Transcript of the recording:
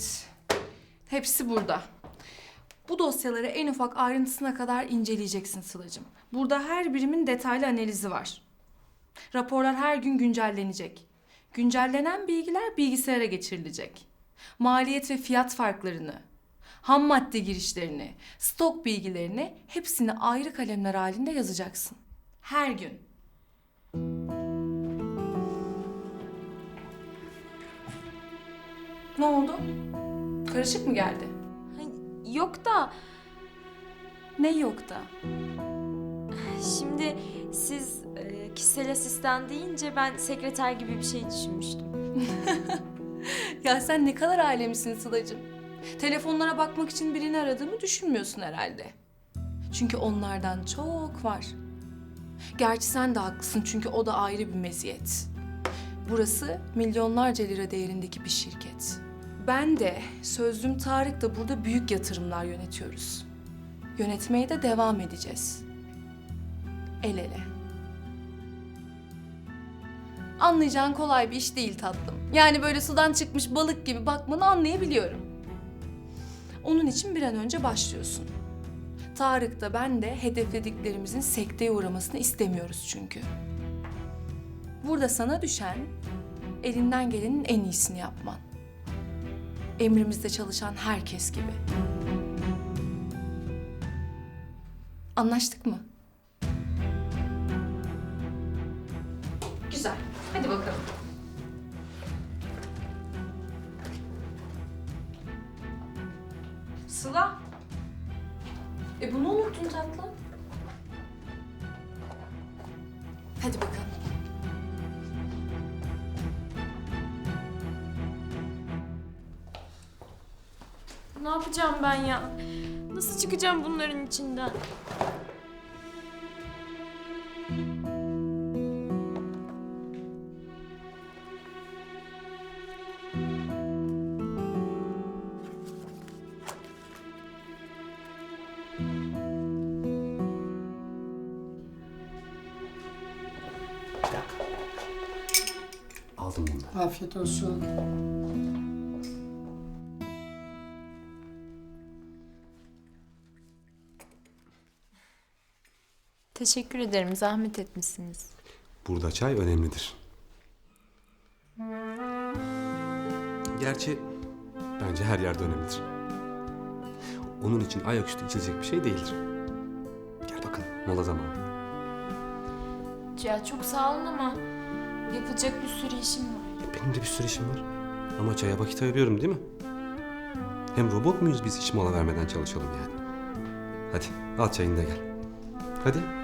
Evet. Hepsi burada. Bu dosyaları en ufak ayrıntısına kadar inceleyeceksin Sıla'cığım. Burada her birimin detaylı analizi var. Raporlar her gün güncellenecek. Güncellenen bilgiler bilgisayara geçirilecek. Maliyet ve fiyat farklarını, ham madde girişlerini, stok bilgilerini hepsini ayrı kalemler halinde yazacaksın. Her gün. Ne oldu? Karışık mı geldi? Yok da Ne yok da? şimdi siz e, kişisel asistan deyince ben sekreter gibi bir şey düşünmüştüm. Ya sen ne kadar alemsin Sıla'cığım. Telefonlara bakmak için birini aradığımı düşünmüyorsun herhalde. Çünkü onlardan çok var. Gerçi sen de haklısın çünkü o da ayrı bir meziyet. Burası milyonlarca lira değerindeki bir şirket. Ben de, sözlüm Tarık da burada büyük yatırımlar yönetiyoruz. Yönetmeye de devam edeceğiz. El ele. Anlayacağın kolay bir iş değil tatlım. Yani böyle sudan çıkmış balık gibi bakmanı anlayabiliyorum. Onun için bir an önce başlıyorsun. Tarık da ben de hedeflediklerimizin sekteye uğramasını istemiyoruz çünkü. Burada sana düşen elinden gelenin en iyisini yapman. Emrimizde çalışan herkes gibi. Anlaştık mı? Güzel. Hadi bakalım. Sıla. E bunu unuttun tatlım. Hadi bakalım. Ne yapacağım ben ya? Nasıl çıkacağım bunların içinden? Aldım bunu da. Afiyet olsun. Teşekkür ederim. Zahmet etmişsiniz. Burada çay önemlidir. Gerçi bence her yerde önemlidir. Onun için ayaküstü içilecek bir şey değildir. Gel bakalım mola zamanı. Ya çok sağ olun ama yapılacak bir sürü işim var. Benim de bir sürü işim var. Ama çaya vakit ayırıyorum değil mi? Hem robot muyuz biz hiç mola vermeden çalışalım yani? Hadi al çayını da gel. Hadi.